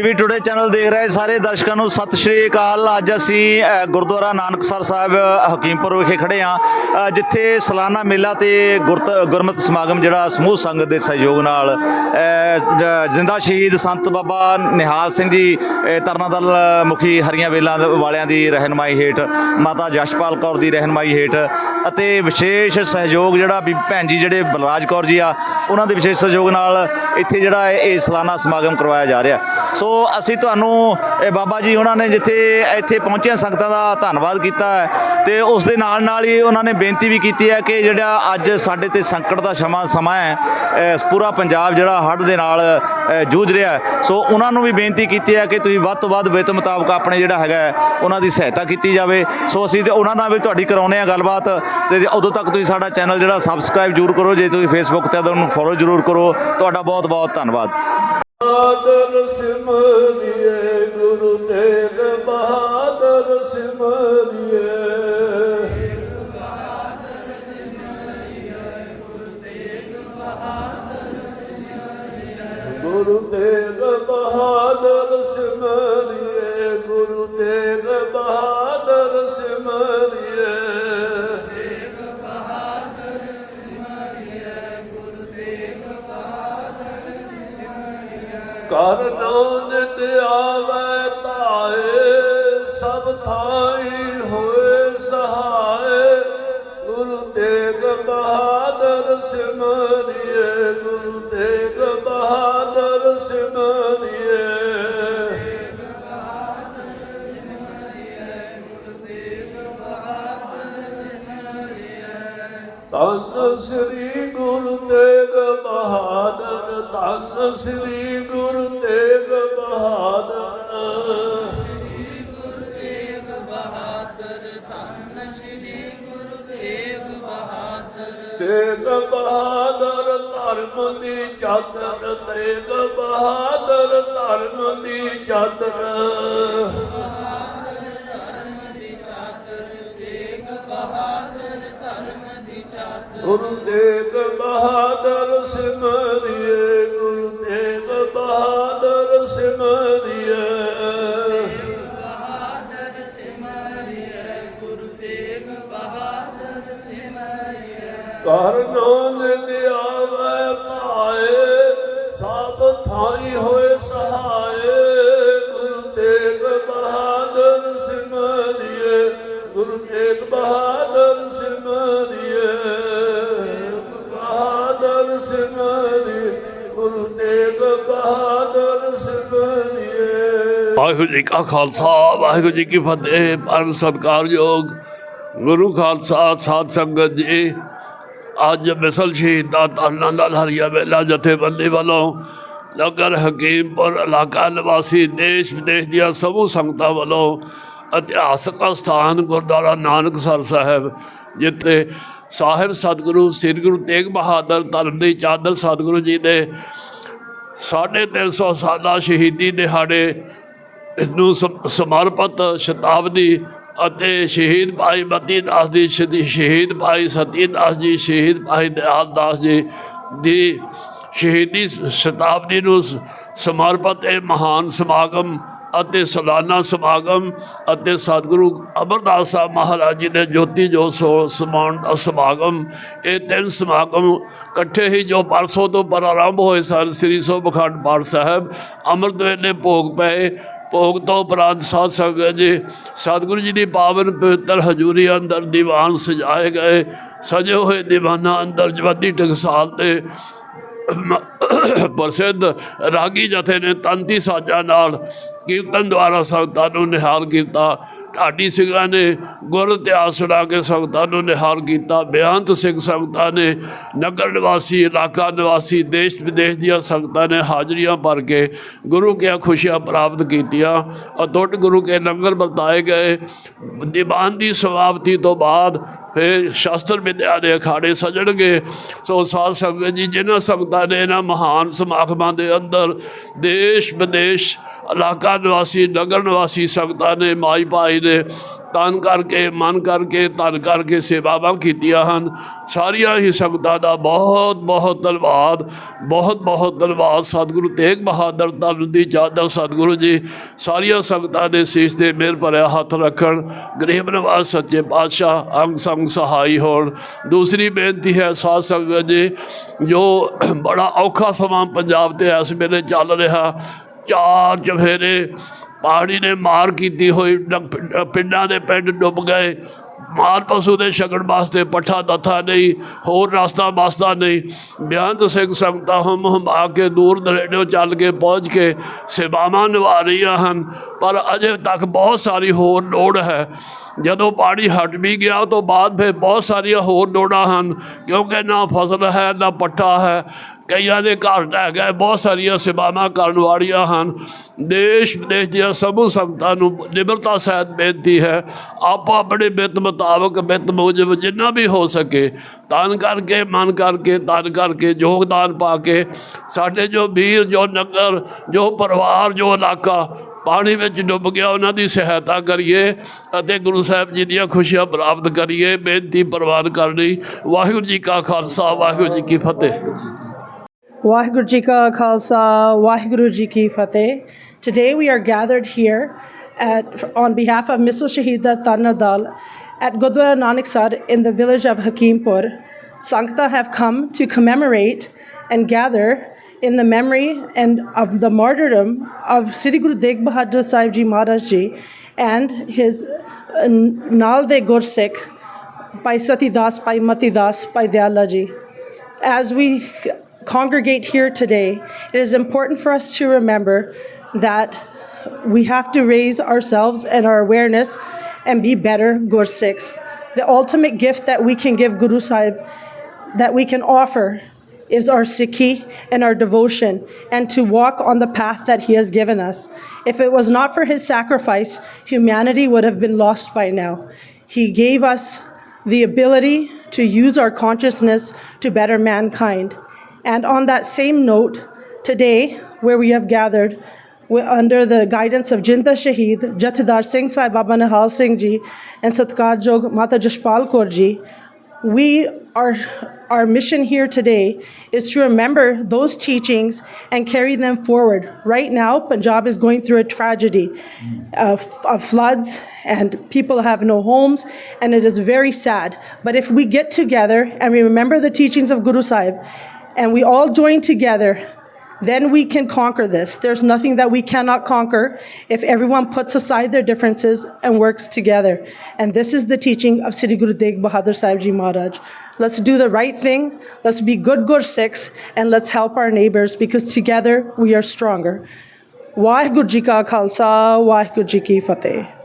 PV today channel ਦੇਖ ਰਹੇ ਸਾਰੇ ਦਰਸ਼ਕਾਂ ਨੂੰ। ਸਤਿ ਸ਼੍ਰੀ ਅਕਾਲ। ਅੱਜ ਅਸੀਂ ਅ, ਗੁਰਦੁਆਰਾ ਨਾਨਕਸਰ ਸਾਹਿਬ ਹਕੀਮਪੁਰ ਵਿਖੇ ਖੜੇ ਆ ਜਿੱਥੇ ਸਾਲਾਨਾ ਮੇਲਾ ਤੇ ਗੁਰਤ ਗੁਰਮਤਿ ਸਮਾਗਮ ਜਿਹੜਾ ਸਮੂਹ ਸੰਗਤ ਦੇ ਸਹਿਯੋਗ ਨਾਲ ਜਿੰਦਾ ਸ਼ਹੀਦ ਸੰਤ ਬਾਬਾ ਨਿਹਾਲ ਸਿੰਘ ਜੀ ਅ, ਤਰਨਾ ਮੁਖੀ ਹਰੀਆਂ ਵੇਲਾਂ ਵਾਲਿਆਂ ਦੀ ਰਹਿਨਮਾਈ ਹੇਠ ਮਾਤਾ ਜਸ਼ਪਾਲ ਕੌਰ ਦੀ ਰਹਿਨਮਾਈ ਹੇਠ ਅਤੇ ਵਿਸ਼ੇਸ਼ ਸਹਿਯੋਗ ਜਿਹੜਾ ਵੀ ਭੈਣ ਜੀ ਜਿਹੜੇ ਬਲਰਾਜ ਕੌਰ ਜੀ ਆ ਉਹਨਾਂ ਦੇ ਵਿਸ਼ੇਸ਼ ਸਹਿਯੋਗ ਨਾਲ ਇੱਥੇ ਜਿਹੜਾ ਇਹ ਸਾਲਾਨਾ ਸਮਾਗਮ ਕਰਵਾਇਆ ਜਾ ਰਿਹਾ। ਸੋ ਅਸੀਂ ਤੁਹਾਨੂੰ, ਇਹ ਬਾਬਾ ਜੀ ਉਹਨਾਂ ਨੇ ਜਿੱਥੇ ਇੱਥੇ ਪਹੁੰਚੀਆਂ ਸੰਗਤਾਂ ਦਾ ਧੰਨਵਾਦ ਕੀਤਾ ਹੈ ਤੇ ਉਸ ਦੇ ਨਾਲ ਨਾਲ ਹੀ ਉਹਨਾਂ ਨੇ ਬੇਨਤੀ ਵੀ ਕੀਤੀ ਹੈ ਕਿ ਜਿਹੜਾ ਅੱਜ ਸਾਡੇ ਤੇ ਸੰਕਟ ਦਾ ਸਮਾਂ ਸਮਾਂ ਹੈ ਪੂਰਾ ਪੰਜਾਬ ਜਿਹੜਾ ਹੜ੍ਹ ਦੇ ਨਾਲ ਜੂਝ ਰਿਹਾ ਸੋ ਉਹਨਾਂ ਨੂੰ ਵੀ ਬੇਨਤੀ ਕੀਤੀ ਹੈ ਕਿ ਤੁਸੀਂ ਵੱਧ ਤੋਂ ਵੱਧ ਵਿੱਤ ਮੁਤਾਬਕ ਆਪਣੇ ਜਿਹੜਾ ਹੈਗਾ ਉਹਨਾਂ ਦੀ ਸਹਾਇਤਾ ਕੀਤੀ ਜਾਵੇ। ਸੋ ਅਸੀਂ ਤੇ ਉਹਨਾਂ ਨਾਲ ਵੀ ਤੁਹਾਡੀ ਕਰਾਉਨੇ ਆ ਗੱਲਬਾਤ ਤੇ ਉਦੋਂ ਤੱਕ ਤੁਸੀਂ ਸਾਡਾ ਚੈਨਲ ਜਿਹੜਾ ਸਬਸਕ੍ਰਾਈਬ ਜ਼ਰੂਰ ਕਰੋ। ਜੇ ਤੁਸੀਂ ਫੇਸਬੁੱਕ ਤੇ ਤਾਂ ਉਹਨੂੰ ਫੋਲੋ ਜ਼ਰੂਰ ਕਰੋ। ਤੁਹਾਡਾ ਬਹੁਤ ਬਹੁਤ ਧੰਨਵਾਦ। ਬਹਾਦਰ ਸਿਮਰਿਏ ਗੁਰੂ ਤੇਗ ਬਹਾਦਰ ਸਿਮਰਿਏ। ਗੁਰੂ ਤੇਗ ਕਰ ਨਾਨਕ ਆਵੇ ਤਾਏ ਸਭ ਥਾਈ ਹੋਏ ਸਹਾਏ। ਗੁਰੂ ਤੇਗ ਬਹਾਦਰ ਸਿਮਰਿਏ ਗੁਰੂ ਧੀ ਗੁਰੂ ਤੇਗ ਬਹਾਦਰ ਧੰਨ ਸ੍ਰੀ ਗੁਰੂ ਤੇਗ ਬਹਾਦਰ। ਤੇਗ ਬਹਾਦਰ ਧਰਮ ਦੀ ਚਾਦਰ, ਤੇਗ ਬਹਾਦਰ ਧਰਮ ਦੀ ਚਾਦਰ। ਗੁਰੂ ਤੇਗ ਬਹਾਦਰ ਸਿਮਰਿਏ। ਗੁਰੂ ਤੇਗ ਬਹਾਦਰ ਸਿਮਰਿਏ ਕਰ ਨਾਨਕ ਆਵੇ ਪਾਏ ਸਭ ਥਾਈ ਹੋਏ ਸਹਾਏ ਵਾਹਿਗੁਰੂ ਜੀ ਕਾ ਖਾਲਸਾ, ਵਾਹਿਗੁਰੂ ਜੀ ਕੀ ਫਤਿਹ, ਪਰਮ ਸਤਿਕਾਰਯੋਗ ਗੁਰੂ ਖਾਲਸਾ ਸਾਧ ਸੰਗਤ ਜੀ। ਅੱਜ ਮਿਸਲ ਸ਼ਹੀਦਾਂ ਤਾਨਾ ਨਾਲ ਹਰੀਆ ਵੇਲਾ ਜਥੇਬੰਦੀ ਵੱਲੋਂ ਨਗਰ ਹਕੀਮਪੁਰ ਇਲਾਕਾ ਨਿਵਾਸੀ ਦੇਸ਼ ਵਿਦੇਸ਼ ਦੀਆਂ ਸਮੂਹ ਸੰਗਤਾਂ ਵੱਲੋਂ ਇਤਿਹਾਸਕ ਸਥਾਨ ਗੁਰਦੁਆਰਾ ਨਾਨਕਸਰ ਸਾਹਿਬ, ਜਿੱਥੇ ਸਾਹਿਬ ਸਤਿਗੁਰੂ, ਸ੍ਰੀ ਗੁਰੂ ਤੇਗ ਬਹਾਦਰ ਧਰਮ ਦੀ ਚਾਦਰ ਸਤਿਗੁਰੂ ਜੀ ਦੇ ਸਾਢੇ ਤਿੰਨ ਸੌ ਸਾਲਾ ਸ਼ਹੀਦੀ ਦਿਹਾੜੇ ਇਸ ਨੂੰ ਸਮਰਪਿਤ ਸ਼ਤਾਬਦੀ ਅਤੇ ਸ਼ਹੀਦ ਭਾਈ ਮਤੀ ਦਾਸ ਦੀ ਸ਼ਦੀ- ਸ਼ਹੀਦ ਭਾਈ ਸਤੀ ਦਾਸ ਜੀ, ਸ਼ਹੀਦ ਭਾਈ ਦਿਆਲ ਦਾਸ ਜੀ ਦੀ ਸ਼ਹੀਦੀ ਸ- ਸ਼ਤਾਬਦੀ ਨੂੰ ਸ- ਸਮਰਪਿਤ ਇਹ ਮਹਾਨ ਸਮਾਗਮ ਅਤੇ ਸਾਲਾਨਾ ਸਮਾਗਮ ਅਤੇ ਸਤਿਗੁਰੂ ਅਮਰਦਾਸ ਸਾਹਿਬ ਮਹਾਰਾਜ ਜੀ ਦੇ ਜੋਤੀ ਜੋਤ ਸੋ ਸਮਾਉਣ ਦਾ ਸਮਾਗਮ, ਇਹ ਤਿੰਨ ਸਮਾਗਮ ਇਕੱਠੇ ਹੀ ਜੋ ਪਰਸੋਂ ਤੋਂ ਪ੍ਰਾਰੰਭ ਹੋਏ ਸਨ, ਸ੍ਰੀ ਸੋਭਖੰਡ ਪਾਠ ਸਾਹਿਬ, ਅੰਮ੍ਰਿਤ ਵੇਲੇ ਭੋਗ ਪਏ। ਭੋਗ ਤੋਂ ਉਪਰੰਤ ਸਾਧ ਸੰਗਤ ਜੀ, ਸਤਿਗੁਰੂ ਜੀ ਦੀ ਪਾਵਨ ਪਵਿੱਤਰ ਹਜ਼ੂਰੀ ਅੰਦਰ ਦੀਵਾਨ ਸਜਾਏ ਗਏ। ਸਜੇ ਹੋਏ ਦੀਵਾਨਾਂ ਅੰਦਰ ਜਵਦੀ ਟਕਸਾਲ ਤੇ ਪ੍ਰਸਿੱਧ ਰਾਗੀ ਜਥੇ ਨੇ ਤੰਤੀ ਸਾਜਾਂ ਨਾਲ ਕੀਰਤਨ ਦੁਆਰਾ ਸੰਗਤਾਂ ਨੂੰ ਨਿਹਾਲ ਕੀਤਾ। ਢਾਡੀ ਸਿੰਘਾਂ ਨੇ ਗੁਰ ਇਤਿਹਾਸ ਸੁਣਾ ਕੇ ਸੰਗਤਾਂ ਨੂੰ ਨਿਹਾਲ ਕੀਤਾ। ਬੇਅੰਤ ਸਿੰਘ ਸੰਗਤਾਂ ਨੇ ਨਗਰ ਨਿਵਾਸੀ, ਇਲਾਕਾ ਨਿਵਾਸੀ, ਦੇਸ਼ ਵਿਦੇਸ਼ ਦੀਆਂ ਸੰਗਤਾਂ ਨੇ ਹਾਜ਼ਰੀਆਂ ਭਰ ਕੇ ਗੁਰੂ ਕੀਆਂ ਖੁਸ਼ੀਆਂ ਪ੍ਰਾਪਤ ਕੀਤੀਆਂ ਅਟੁੱਟ ਗੁਰੂ ਕੇ ਲੰਗਰ ਵਰਤਾਏ ਗਏ। ਦੀਵਾਨ ਦੀ ਸਮਾਪਤੀ ਤੋਂ ਬਾਅਦ ਫਿਰ ਸ਼ਾਸਤਰ ਵਿਦਿਆ ਦੇ ਅਖਾੜੇ ਸਜਣਗੇ, ਸੋ ਸਾਧ ਸੰਗਤ ਜੀ, ਜਿਨ੍ਹਾਂ ਸੰਗਤਾਂ ਨੇ ਇਹਨਾਂ ਮਹਾਨ ਸਮਾਗਮਾਂ ਦੇ ਅੰਦਰ ਦੇਸ਼ ਵਿਦੇਸ਼ ਇਲਾਕਾ ਨਿਵਾਸੀ, ਨਗਰ ਨਿਵਾਸੀ ਸੰਗਤਾਂ ਨੇ, ਮਾਈ ਭਾਈ ਨੇ ਤਨ ਕਰਕੇ, ਮਨ ਕਰਕੇ, ਧਨ ਕਰਕੇ ਸੇਵਾਵਾਂ ਕੀਤੀਆਂ ਹਨ। ਸਾਰੀਆਂ ਹੀ ਸੰਗਤਾਂ ਦਾ ਬਹੁਤ ਬਹੁਤ ਧੰਨਵਾਦ। ਬਹੁਤ ਬਹੁਤ ਧੰਨਵਾਦ ਸਤਿਗੁਰੂ ਤੇਗ ਬਹਾਦਰ ਧੰਨ ਦੀ ਚਾਦਰ ਸਤਿਗੁਰੂ ਜੀ। ਸਾਰੀਆਂ ਸੰਗਤਾਂ ਦੇ ਸੀਸ ਤੇ ਮਿਹਰ ਭਰਿਆ ਹੱਥ ਰੱਖਣ। ਗਰੀਬ ਨਵਾਜ਼ ਸੱਚੇ ਪਾਤਸ਼ਾਹ, ਅੰਗ ਸੰਗ ਸਹਾਈ ਹੋਣ। ਦੂਸਰੀ ਬੇਨਤੀ ਹੈ ਸਾਧ ਸੰਗਤ ਜੀ, ਜੋ ਬੜਾ ਔਖਾ ਸਮਾਂ ਪੰਜਾਬ ਤੇ ਇਸ ਵੇਲੇ ਚੱਲ ਰਿਹਾ। ਚਾਰ ਚਫੇਰੇ ਪਾਣੀ ਨੇ ਮਾਰ ਕੀਤੀ ਹੋਈ ਪਿੰਡਾਂ ਦੇ ਪਿੰਡ ਡੁੱਬ ਗਏ। ਮਾਲ ਪਸ਼ੂ ਦੇ ਸ਼ਗਨ ਵਾਸਤੇ ਪੱਠਾ ਦੱਥਾ ਨਹੀਂ, ਹੋਰ ਰਸਤਾ ਬਸਦਾ ਨਹੀਂ। ਬਿਆੰਤ ਸਿੰਘ ਸੰਗਤਾਂ ਹਮ ਆ ਕੇ ਦੂਰ ਦਰੇਡੋਂ ਚੱਲ ਕੇ ਪਹੁੰਚ ਕੇ ਸੇਵਾਵਾਂ ਨਿਭਾ ਰਹੀਆਂ ਹਨ। ਪਰ ਅਜੇ ਤੱਕ ਬਹੁਤ ਸਾਰੀ ਹੋਰ ਲੋੜ ਹੈ। ਜਦੋਂ ਪਾਣੀ ਹਟ ਵੀ ਗਿਆ ਤੋਂ ਬਾਅਦ ਫਿਰ ਬਹੁਤ ਸਾਰੀਆਂ ਹੋਰ ਲੋੜਾਂ ਹਨ। ਕਿਉਂਕਿ ਨਾ ਫਸਲ ਹੈ, ਨਾ ਪੱਠਾ ਹੈ। ਕਈਆਂ ਦੇ ਘਰ ਢਹਿ ਗਏ, ਬਹੁਤ ਸਾਰੀਆਂ ਸੇਵਾਵਾਂ ਕਰਨ ਵਾਲੀਆਂ ਹਨ। ਦੇਸ਼ ਵਿਦੇਸ਼ ਦੀਆਂ ਸਮੂਹ ਸੰਗਤਾਂ ਨੂੰ ਨਿਮਰਤਾ ਸਹਿਤ ਬੇਨਤੀ ਹੈ, ਆਪੋ ਆਪਣੇ ਬਿੱਤ ਮੁਤਾਬਕ ਬਿੱਤ ਮੁਜਬ ਜਿੰਨਾ ਵੀ ਹੋ ਸਕੇ ਤਨ ਕਰਕੇ, ਮਨ ਕਰਕੇ ਤਨ ਕਰਕੇ ਯੋਗਦਾਨ ਪਾ ਕੇ ਸਾਡੇ ਜੋ ਵੀਰ, ਜੋ ਨਗਰ, ਜੋ ਪਰਿਵਾਰ, ਜੋ ਇਲਾਕਾ ਪਾਣੀ ਵਿੱਚ ਡੁੱਬ ਗਿਆ, ਉਹਨਾਂ ਦੀ ਸਹਾਇਤਾ ਕਰੀਏ ਅਤੇ ਗੁਰੂ ਸਾਹਿਬ ਜੀ ਦੀਆਂ ਖੁਸ਼ੀਆਂ ਪ੍ਰਾਪਤ ਕਰੀਏ। ਬੇਨਤੀ ਪ੍ਰਵਾਨ ਕਰਨੀ। ਵਾਹਿਗੁਰੂ ਜੀ ਕਾ ਖਾਲਸਾ, ਵਾਹਿਗੁਰੂ ਜੀ ਕੀ ਫਤਿਹ। Waheguru Ji Ka Khalsa, Waheguru Ji Ki Fateh. Today we are gathered here at, on behalf of Missal Shahida Tarnadal at Gurdwara Nanak Sar in the village of Hakimpur. Sankta have come to commemorate and gather in the memory and of the martyrdom of Sri Guru Deg Bahadur Sahib Ji Maharaj Ji and his uh, Nalde Gursikh by Sati Das, by Mati Das, by Dayala Ji. As we congregate here today, it is important for us to remember that we have to raise ourselves and our awareness and be better Gursikhs. The ultimate gift that we can give Guru Sahib, that we can offer, is our Sikhi and our devotion, and to walk on the path that He has given us. If it was not for His sacrifice, humanity would have been lost by now. He gave us the ability to use our consciousness to better mankind. And on that same note, today, where we have gathered, under the guidance of Jinda Shaheed, Jathedar Singh Sai Baba Nihal Singh Ji, and Satkar Jog Mata Jashpal Kaur Ji, we are our mission here today is to remember those teachings and carry them forward. Right now, Punjab is going through a tragedy hmm. of, of floods and people have no homes, and it is very sad. But if we get together and we remember the teachings of Guru Sahib and we all join together, then we can conquer this. There's nothing that we cannot conquer if everyone puts aside their differences and works together. And this is the teaching of Sri Guru Bahadur Sahib Maharaj. Let's do the right thing. Let's be good Gursikhs and let's help our neighbors because together we are stronger. Waheguru Ji Ka Khalsa, Waheguru Ji Ki Fateh.